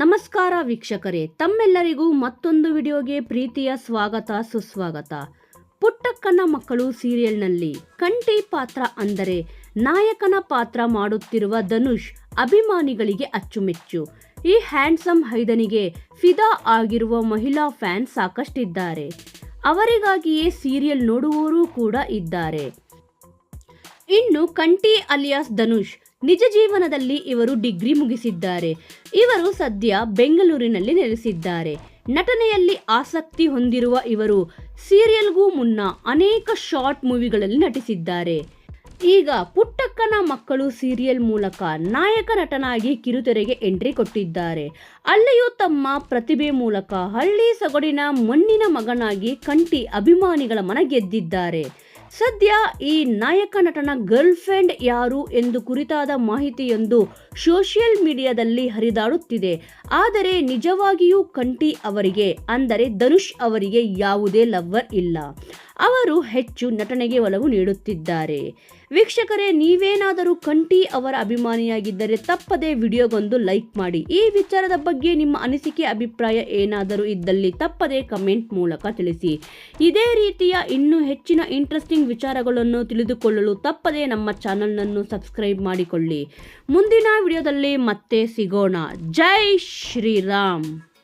ನಮಸ್ಕಾರ ವೀಕ್ಷಕರೇ, ತಮ್ಮೆಲ್ಲರಿಗೂ ಮತ್ತೊಂದು ವಿಡಿಯೋಗೆ ಪ್ರೀತಿಯ ಸ್ವಾಗತ, ಸುಸ್ವಾಗತ. ಪುಟ್ಟಕ್ಕನ ಮಕ್ಕಳು ಸೀರಿಯಲ್ನಲ್ಲಿ ಕಂಠಿ ಪಾತ್ರ ಅಂದರೆ ನಾಯಕನ ಪಾತ್ರ ಮಾಡುತ್ತಿರುವ ಧನುಷ್ ಅಭಿಮಾನಿಗಳಿಗೆ ಅಚ್ಚುಮೆಚ್ಚು. ಈ ಹ್ಯಾಂಡ್ಸಮ್ ಹೈದನಿಗೆ ಫಿದಾ ಆಗಿರುವ ಮಹಿಳಾ ಫ್ಯಾನ್ ಸಾಕಷ್ಟಿದ್ದಾರೆ. ಅವರಿಗಾಗಿಯೇ ಸೀರಿಯಲ್ ನೋಡುವವರೂ ಕೂಡ ಇದ್ದಾರೆ. ಇನ್ನು ಕಂಟಿ ಅಲಿಯಾಸ್ ಧನುಷ್ ನಿಜ ಜೀವನದಲ್ಲಿ ಇವರು ಡಿಗ್ರಿ ಮುಗಿಸಿದ್ದಾರೆ. ಇವರು ಸದ್ಯ ಬೆಂಗಳೂರಿನಲ್ಲಿ ನೆಲೆಸಿದ್ದಾರೆ. ನಟನೆಯಲ್ಲಿ ಆಸಕ್ತಿ ಹೊಂದಿರುವ ಇವರು ಸೀರಿಯಲ್ಗೂ ಮುನ್ನ ಅನೇಕ ಶಾರ್ಟ್ ಮೂವಿಗಳಲ್ಲಿ ನಟಿಸಿದ್ದಾರೆ. ಈಗ ಪುಟ್ಟಕ್ಕನ ಮಕ್ಕಳು ಸೀರಿಯಲ್ ಮೂಲಕ ನಾಯಕ ನಟನಾಗಿ ಕಿರುತೆರೆಗೆ ಎಂಟ್ರಿ ಕೊಟ್ಟಿದ್ದಾರೆ. ಅಲ್ಲಿಯೂ ತಮ್ಮ ಪ್ರತಿಭೆ ಮೂಲಕ ಹಳ್ಳಿ ಸೊಗಡಿನ ಮಣ್ಣಿನ ಮಗನಾಗಿ ಕಂಟಿ ಅಭಿಮಾನಿಗಳ ಮನ ಗೆದ್ದಿದ್ದಾರೆ. ಸದ್ಯ ಈ ನಾಯಕ ನಟನ ಗರ್ಲ್ ಫ್ರೆಂಡ್ ಯಾರು ಎಂದು ಕುರಿತಾದ ಮಾಹಿತಿಯೊಂದು ಸೋಷಿಯಲ್ ಮೀಡಿಯಾದಲ್ಲಿ ಹರಿದಾಡುತ್ತಿದೆ. ಆದರೆ ನಿಜವಾಗಿಯೂ ಕಂಟಿ ಅವರಿಗೆ, ಅಂದರೆ ಧನುಷ್ ಅವರಿಗೆ ಯಾವುದೇ ಲವ್ವರ್ ಇಲ್ಲ. ಅವರು ಹೆಚ್ಚು ನಟನೆಗೆ ಒಲವು ನೀಡುತ್ತಿದ್ದಾರೆ. ವೀಕ್ಷಕರೇ, ನೀವೇನಾದರೂ ಕಂಠಿ ಅವರ ಅಭಿಮಾನಿಯಾಗಿದ್ದರೆ ತಪ್ಪದೇ ವಿಡಿಯೋಗೊಂದು ಲೈಕ್ ಮಾಡಿ. ಈ ವಿಚಾರದ ಬಗ್ಗೆ ನಿಮ್ಮ ಅನಿಸಿಕೆ, ಅಭಿಪ್ರಾಯ ಏನಾದರೂ ಇದ್ದಲ್ಲಿ ತಪ್ಪದೇ ಕಮೆಂಟ್ ಮೂಲಕ ತಿಳಿಸಿ. ಇದೇ ರೀತಿಯ ಇನ್ನೂ ಹೆಚ್ಚಿನ ಇಂಟ್ರೆಸ್ಟಿಂಗ್ ವಿಚಾರಗಳನ್ನು ತಿಳಿದುಕೊಳ್ಳಲು ತಪ್ಪದೇ ನಮ್ಮ ಚಾನಲ್ನನ್ನು ಸಬ್ಸ್ಕ್ರೈಬ್ ಮಾಡಿಕೊಳ್ಳಿ. ಮುಂದಿನ ವಿಡಿಯೋದಲ್ಲಿ ಮತ್ತೆ ಸಿಗೋಣ. ಜೈ ಶ್ರೀರಾಮ್!